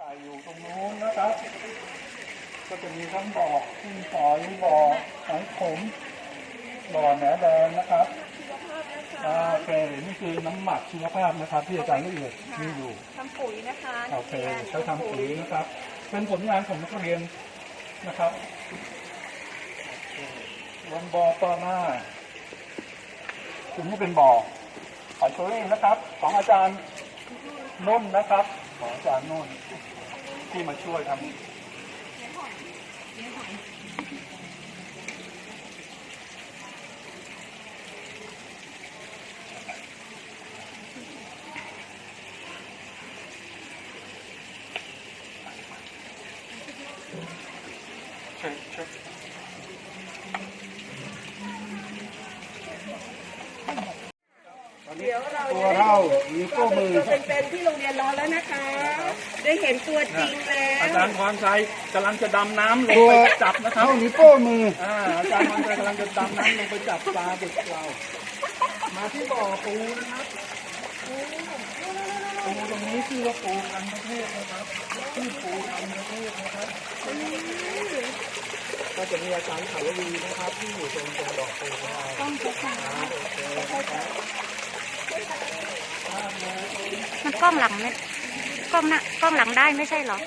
ก่อยู่ตรงนู้นนะครับ ก็จะมีทั้งบ่อกุ้งฝอยบ่อหอยขมบ่อแหนแดงนะครับอ่าโอเคนี่คือน้ำหมักชีวภาพนะครับ ที่อาจารย์ละเอียดมีอยู่ทำปุ๋ยนะคะโอเคใช้ทำปุ๋ยนะครับ เป็นผลงานของนักเรียนนะครับวันบอปอหน้าคุณนี่เป็นบ่อหอยเชอรี่นะครับ ของอาจารย์นุ่นนะครับ ของอาจารย์นุ่นที่มาช่วยทำเช็คเช็คตอนนี้ เดี๋ยวเรา ตัวเรามีโป้มือ ตัว เป็นๆที่โรงเรียนเราแล้วนะคะ ได้เห็นตัวจริงแล้วอาจารย์พรชัยกำลังจะดำน้ำลงไปจับนะครับเท่านิ้วโป้งมือ อ่าอาจารย์พรชัยกำลังจะดำน้ำลงไปจับปลาบึกเรา มาที่บ่อปูนะครับปูตรงนี้ชื่อว่าปูอันประเทศนะครับชื่อปูอันประเทศนะครับก็จะมีอาจารย์ขาววีนะครับ ที่อยู่ตรงตรงบ่อปูของเราต้องใช้ค่ะโอเคนะครับ มันกล้องหลังไม่กล้องหน้ากล้องหลังได้ไม่ใช่เหรอ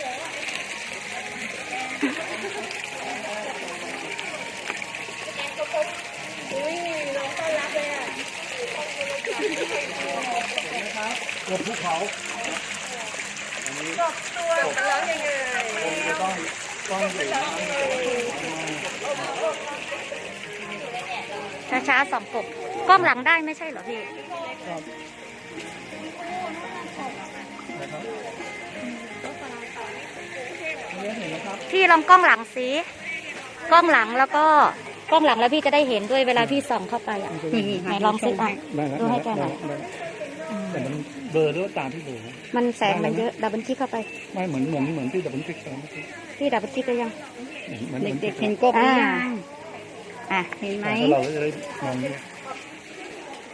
อุ้ยน้องต้อนรับเลยอะเกือบภูเขากตัวมันร้องยังไงต้องต้องอยู่น้ำเช้าๆสองกบกล้องหลังได้ไม่ใช่เหรอพี่นี่ พี่ลองกล้องหลังสิกล้องหลังแล้วก็กล้องหลังแล้วพี่จะได้เห็นด้วยเวลาพี่ส่องเข้าไปอะไหนลองสิอะได้แล้วดูให้แกหน่อยได้แต่มันเบลอร์หรือว่าตามที่เบลอร์มันแสงมันเยอะดับเบิลคลิกเข้าไป ไม่เหมือนเหมือนเหมือนที่ดับเบิลคลิกไปเมื่อกี้พี่ดับเบิลคลิกก็ยังเหมือนเหมือนเด็กๆเห็นกบหอ่ารือยังอะเห็นไหมแล้วเราก็จะได้มองดู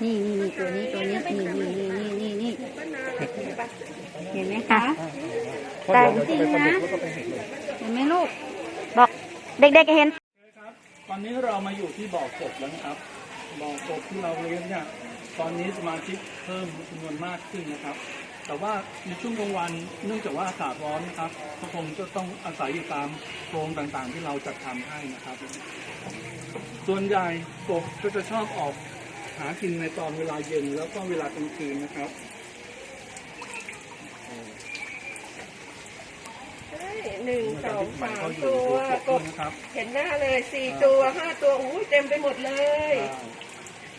นี่นี่นี่ตัวนี้ตัวนี้นี่นี่นี่นี่นี่เห็นไหมคะ เพราะเดี๋ยวเราจะไปประดิษฐ์แล้วก็ไปเห็นเลยเห็น ไหมลูก บอกเด็กๆเห็นครับตอนนี้เรามาอยู่ที่บ่อกบแล้วนะครับ บ่อกบที่เราเลี้ยงเนี่ยตอนนี้สมาชิกเพิ่มจำนวนมากขึ้นนะครับ แต่ว่าในช่วงกลางวันเนื่องจากว่าอากาศร้อนนะครับก็คงจะต้องอาศัยอยู่ตามโพรงต่างๆ ที่เราจัดทำให้นะครับ ส่วนใหญ่กบก็จะชอบออกหากินในตอนเวลาเย็นแล้วก็เวลากลางคืนนะครับ หนึ่งสองสามตัวกบนะครับเห็นหน้าเลยสี่ตัวห้าตัวอู้เต็มไปหมดเลยอ่า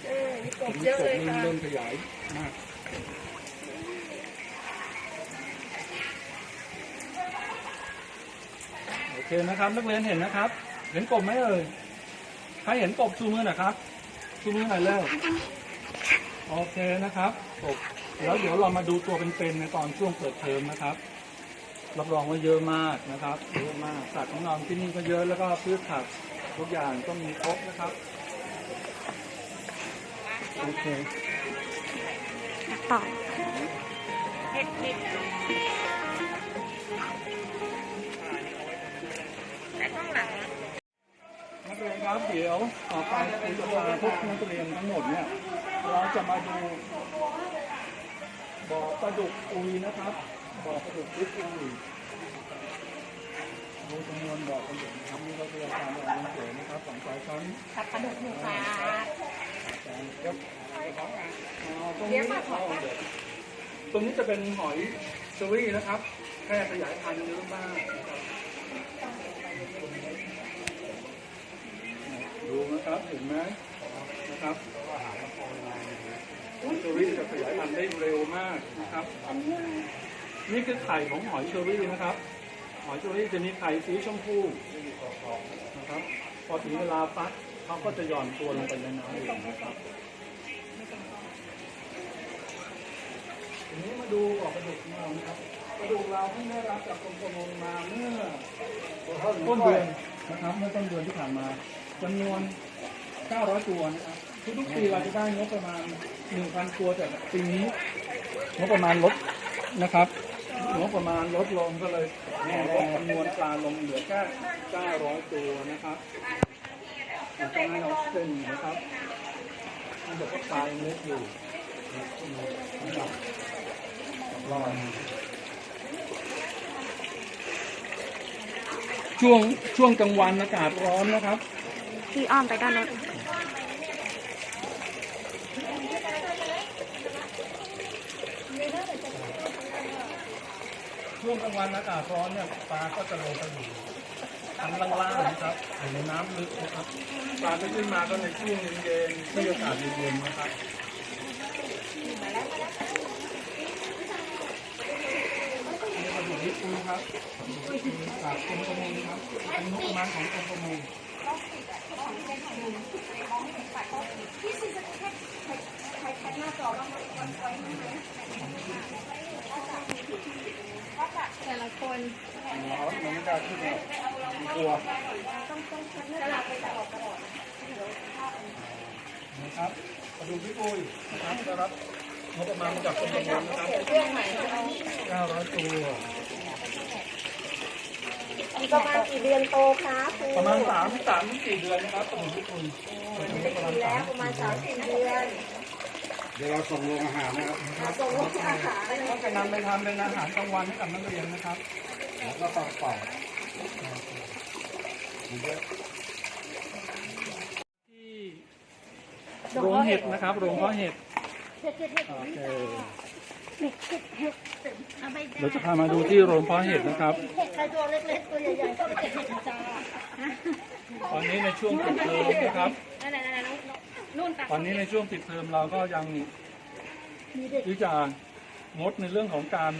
เออมีกบเยอะเลยค่ะเริ่มขยายมากโอเคนะครับนักเรียนเห็นนะครับ เห็นกบไหมเอ่ยใครเห็นกบชูมือหน่อยครับชูมือหน่อยเร็วโอเคนะครับกบแล้วเดี๋ยวเรามาดูตัวเป็นๆในตอนช่วงเปิดเทอมนะครับ รับรองว่าเยอะมากนะครับเยอะมากสัตว์ของเราที่นี่ก็เยอะแล้วก็พืชผักทุกอย่างก็มีครบนะครับโอเคต่อเห็ดเห็ดแต่ข้างหลังนักเรียนครับเดี๋ยวต่อไปคุณจะพาพวกนักเรียนทั้งหมดเนี่ยเราจะมาดูบ่อปลาดุกอุยนะครับ บ่อปลาดุกลึกอุยดูจำนวนบ่อปลาดุกนะครับนี่ก็คืออาจารย์เราเขียนนะครับสองสายชั้นกับปลาดุกหนึ่งค่ะอาจารย์ครับอ๋อตรงนี้เอาตรงนี้จะเป็นหอยเชอรี่นะครับแพร่ขยายพันธุ์เยอะมากดูนะครับเห็นไหมนะครับหอยสวีจะขยายพันธุ์ได้เร็วมากนะครับ นี่คือไข่ของหอยเชอรี่นะครับ หอยเชอรี่จะมีไข่สีชมพูนะครับ พอถึงเวลาฟักเขาก็จะหย่อนตัวลงไปในน้ำเองนะครับทีนี้มาดูออกกระดูกของเรานะครับกระดูกเราเพิ่งได้รับจากกรมประมงมาเมื่อต้นเดือนนะครับเมื่อต้นเดือนที่ผ่านมาจำนวน 900 ตัวนะครับทุกๆปีเราจะได้งบประมาณ 1,000 ตัวแต่ปีนี้งบประมาณลดนะครับ งบประมาณลดลงก็เลยลดจำนวนปลาลงเหลือแค่900 ตัวนะครับแล้วก็ให้ออกซิเจนนะครับมันจะก็ปลายเล็กอยู่นะครับรอช่วงช่วงกลางวันอากาศร้อนนะครับพี่อ้อมไปด้านโน้น ช่วงกลางวันอากาศร้อนเนี่ยปลาก็จะลงไปอยู่ทางล่างๆนะครับอยู่ในน้ำลึกนะครับปลาจะขึ้นมาก็ในช่วงเย็นๆที่อากาศเย็นๆนะครับนี่มาดูนิดนึงครับจากกรมประมงครับเป็นงบประมาณของกรมประมง แต่ละคนอ๋อมันไม่กล้าขึ้นเลยกลัวนะครับมาดูพี่ปุ้ยนะครับได้รับงบประมาณมาจากกรมประมงนะครับเรื่องใหม่เรา900ตัวประมาณกี่เดือนโตคะครูประมาณ3 3ถึง4เดือนนะครับสมุนพี่ปุ้ยประมาณแล้ว3ประมาณสามสี่เดือนเดี๋ยวเราส่งโรงอาหารนะครับส่งลูกอาหารก็จะนำไปทำเป็นอาหารกลางวันให้กับนักเรียนนะครับแล้วก็ปังเป่าที่โรงเห็ดนะครับโรงเพาะเห็ดโอเคเดี๋ยวจะพามาดูที่โรงเพาะเห็ดนะครับใครตัวเล็กๆตัวใหญ่ๆก็เก็บเห็ดจ้าตอนนี้ในช่วงปิดเทอมนะครับ นั่นๆๆๆนู่นตักตอนนี้ในช่วงปิดเทอมเราก็ยังที่จะงดในเรื่องของการ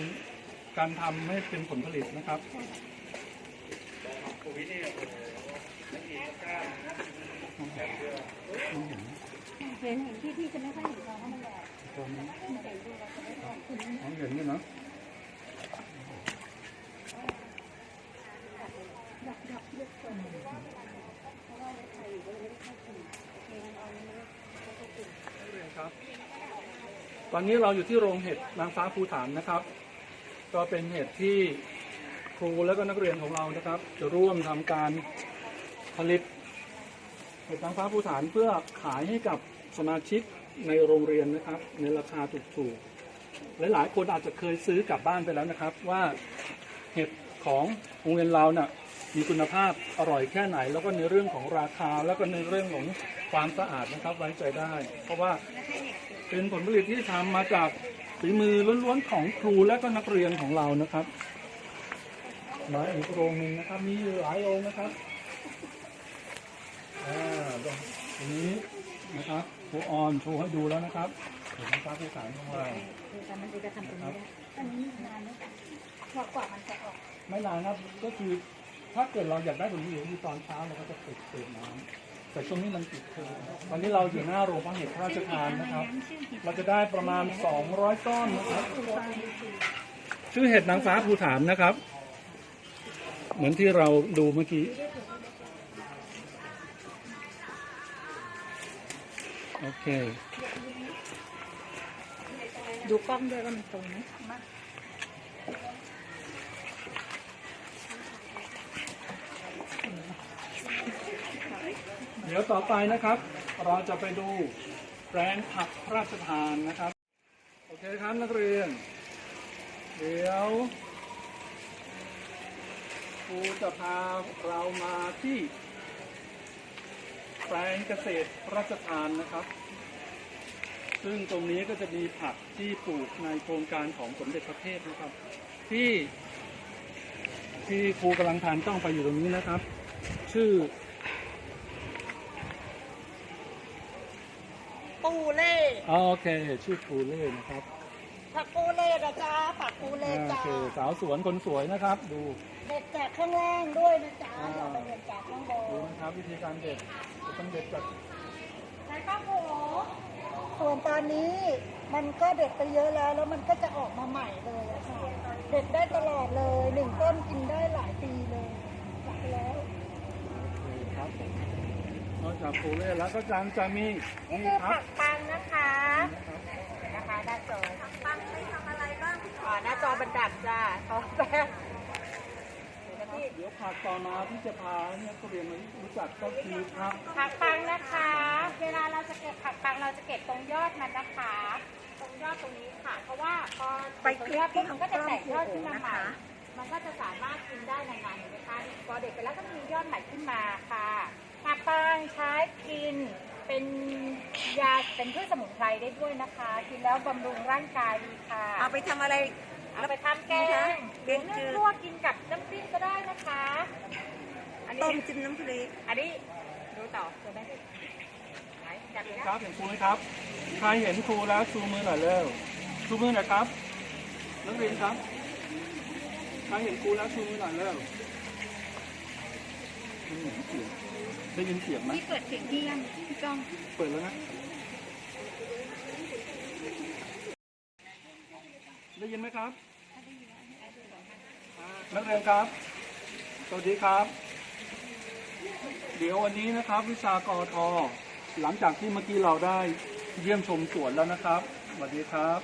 การทำให้เป็นผลผลิตนะครับ เห็นเห็นพี่พี่จะไม่ค่อยเห็นเราเพราะมันแดดมองเห็นอยู่เนาะ ครับ ตอนนี้เราอยู่ที่โรงเห็ดนางฟ้าภูฐานนะครับ ก็เป็นเห็ดที่ครูและก็นักเรียนของเรานะครับ จะร่วมทำการผลิตเห็ดนางฟ้าภูฐานเพื่อขายให้กับสมาชิกในโรงเรียนนะครับ ในราคาถูกๆหลายๆคนอาจจะเคยซื้อกลับบ้านไปแล้วนะครับ ว่าเห็ดของโรงเรียนเราน่ะมีคุณภาพอร่อยแค่ไหน แล้วก็ในเรื่องของราคา แล้วก็ในเรื่องของความสะอาดนะครับไว้ใจได้ เพราะว่า เป็นผลผลิตที่ทำมาจากฝีมือล้วนๆของครูและก็นักเรียนของเรานะครับมาอีกโรงหนึ่งนะครับ มีหลายโรงนะครับอ่าตรงนี้นะครับครูออนโชว์ให้ดูแล้วนะครับเห็นนะครับผู้สารของเราแต่มันจะทำตรงนี้ได้ตอนนี้นานไหมพอกว่ามันจะออกไม่นานครับก็คือถ้าเกิดเราอยากได้ผลผลิตที่ตอนเช้าเราก็จะปิดเปิดน้ำ แต่ช่วงนี้มันปิดเทอมตอนนี้เราอยู่หน้าโรงพยาบาลเห็ดพระราชทานนะครับ เราจะได้ประมาณ 200 ต้นนะครับ ชื่อเห็ดนางฟ้าภูฐานนะครับ เหมือนที่เราดูเมื่อกี้ โอเค ดูกล้องด้วยว่ามันตรงไหม ดี๋ยวต่อไปนะครับ เราจะไปดูแปลงผักพระราชทานนะครับ โอเคครับนักเรียน เดี๋ยวครูจะพาเรามาที่ แปลงเกษตรพระราชทานนะครับ ซึ่งตรงนี้ก็จะมีผักที่ปลูกในโครงการของสมเด็จพระเทพนะครับ ที่ที่ครูกำลังทานต้องไปอยู่ตรงนี้นะครับ ชื่อ ปูเล่อ๋อโอเค ชื่อครูเล่นะครับผักปูเล่นะจ๊ะผักปูเล่โอจ้าเคสาวสวนคนสวยนะครับ ดูเด็ดจากข้างล่างด้วยนะจ๊ะอย่าไปเด็ดจากข้างบดูนนะครับวิธีการเด็ดจะต้องเด็ดจากใช่ครับผมส่วนตอนนี้มันก็เด็ดไปเยอะแล้วแล้วมันก็จะออกมาใหม่เลยอะค่ะเด็ดได้ตลอดเลยหนึ่งต้นกินได้หลายปีเลยจับไปแล้วโอเคครับผม นอกจากครูเล่แล้วก็จังจะมีนี่นี่คือครัผับกปังนะคะนะครับนะคะด้านโจผักปังไม่ทำอะไรบ้างพี่ขออ่าหน้าจอบันดับจ้าขอแป๊บเดี๋ยวนะพี่เดี๋ยวผักต่อมาที่จะพาเนี่ยก็เรียนมารู้จักก็คือผักผักปังนะคะ เวลาเราจะเก็บผักปังเราจะเก็บตรงยอดมันนะคะ ตรงยอดตรงนี้ค่ะ เพราะว่าพอไปตรงยอดปุ๊บมันก็จะแตกยอดคลิขึ้กนที่มาตรงใหม่นะคะมันก็จะสามารถกินได้นานๆเห็นไหมคะพอเด็ดไปแล้วก็จะมียอดใหม่ขึ้นมาค่ะ ผักปังใช้กินเป็นยาเป็นพืชสมุนไพรได้ด้วยนะคะ กินแล้วบำรุงร่างกายดีค่ะ เอาไปทำอะไร เอาไปทำแกงแกงจืด ลวกกินกับน้ำจิ้มก็ได้นะคะ อันต้นี้มจิ้มน้ำพริกอันนี้ดูต่อเดี๋ยวได้ไหนจับเลยคนะรับเห็นครูไหมครับ ใครเห็นครูแล้วชูมือหน่อยเร็วชูมือหน่อยครับ นักเรียนครับ ใครเห็นครูแล้วชูมือหน่อยเร็วได้ยินเสียง ได้ยินเสียงไหมพี่เปิดเสียงที่ยังพี่ก้องเปิดแล้วนะ ได้ยินไหมครับนักเรียนครับ สวัสดีครับ เดี๋ยววันนี้นะครับ วิชากอทหลังจากที่เมื่อกี้เราได้เยี่ยมชมสวนแล้วนะครับสวัสดีครับ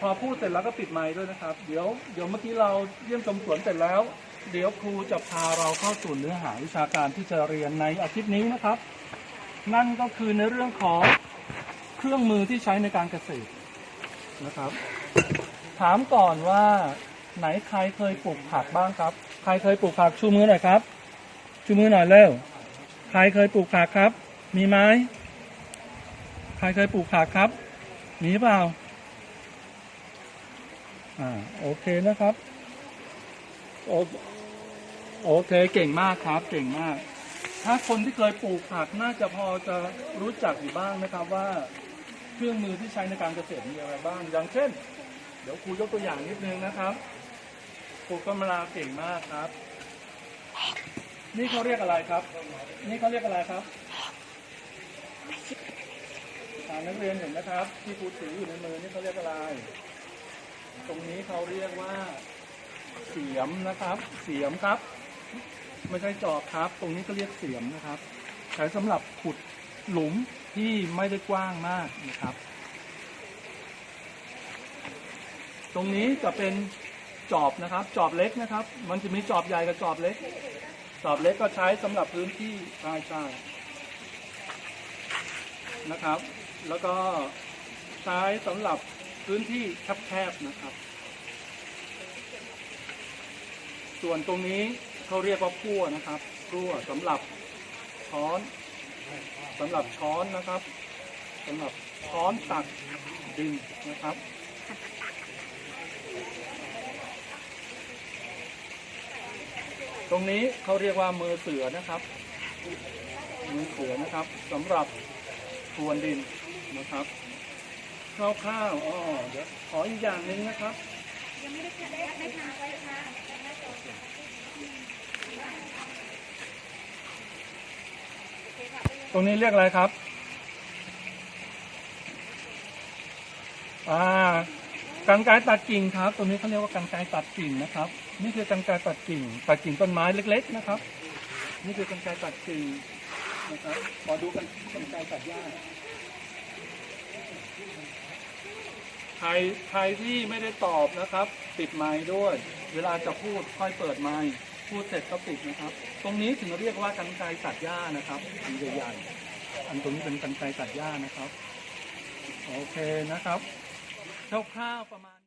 พอพูดเสร็จแล้วก็ปิดไมค์ด้วยนะครับ เดี๋ยวเดี๋ยวเมื่อกี้เราเยี่ยมชมสวนเสร็จแล้ว เดี๋ยวครูจะพาเราเข้าสู่เนื้อหาวิชาการที่จะเรียนในอาทิตย์นี้นะครับ นั่นก็คือในเรื่องของเครื่องมือที่ใช้ในการเกษตรนะครับ ถามก่อนว่าไหนใครเคยปลูกผักบ้างครับ ใครเคยปลูกผักชูมือหน่อยครับ ชูมือหน่อยเร็วใครเคยปลูกผักครับ มีไหมใครเคยปลูกผักครับ มีเปล่าอ่าโอเคนะครับ โอ โอเคเก่งมากครับเก่งมาก ถ้าคนที่เคยปลูกผักน่าจะพอจะรู้จักอยู่บ้างนะครับว่า เครื่องมือที่ใช้ในการเกษตรมีอะไรบ้าง อย่างเช่น เดี๋ยวครูยกตัวอย่างนิดนึงนะครับครูกำลาเก่งมากครับ นี่เขาเรียกอะไรครับ นี่เขาเรียกอะไรครับนักเรียนเห็นนะครับ ที่ครูถืออยู่ในมือนี่เขาเรียกอะไร ตรงนี้เขาเรียกว่า เสียมนะครับ เสียมครับ ไม่ใช่จอบครับ ตรงนี้ก็เรียกเสียมนะครับใช้สำหรับขุดหลุมที่ไม่ได้กว้างมากนะครับ ตรงนี้จะเป็นจอบนะครับ จอบเล็กนะครับ มันจะมีจอบใหญ่กับจอบเล็ก จอบเล็กก็ใช้สำหรับพื้นที่ใช่ใช่นะครับ แล้วก็ใช้สำหรับพื้นที่แคบๆนะครับ ส่วนตรงนี้เขาเรียกว่าพั่วนะครับพั่วสำหรับช้อนสำหรับช้อนนะครับสำหรับช้อนตักดินนะครับตรงนี้เขาเรียกว่ามือเสือนะครับ มือเสือนะครับสำหรับทวนดินนะครับคร่าวๆอ๋อเดี๋ยวขออีกอย่างหนึ่งนะครับ ตรงนี้เรียกอะไรครับ อ่ากรรไกรตัดกิ่งครับตัวนี้เขาเรียกว่ากรรไกรตัดกิ่งนะครับ นี่คือกรรไกรตัดกิ่ง ตัดกิ่งต้นไม้เล็ก ๆ นะครับ นี่คือกรรไกรตัดกิ่งนะครับมาดูกันกรรไกรตัดหญ้า ใครใครที่ไม่ได้ตอบนะครับ ปิดไม้ด้วย เวลาจะพูดค่อยเปิดไม้พูดเสร็จก็ปิดนะครับ ตรงนี้ถึงเรียกว่ากันไกตัดหญ้านะครับอันใหญ่ๆอันตรงนี้เป็นกันไกตัดหญ้านะครับ โอเคนะครับคร่าวๆประมาณ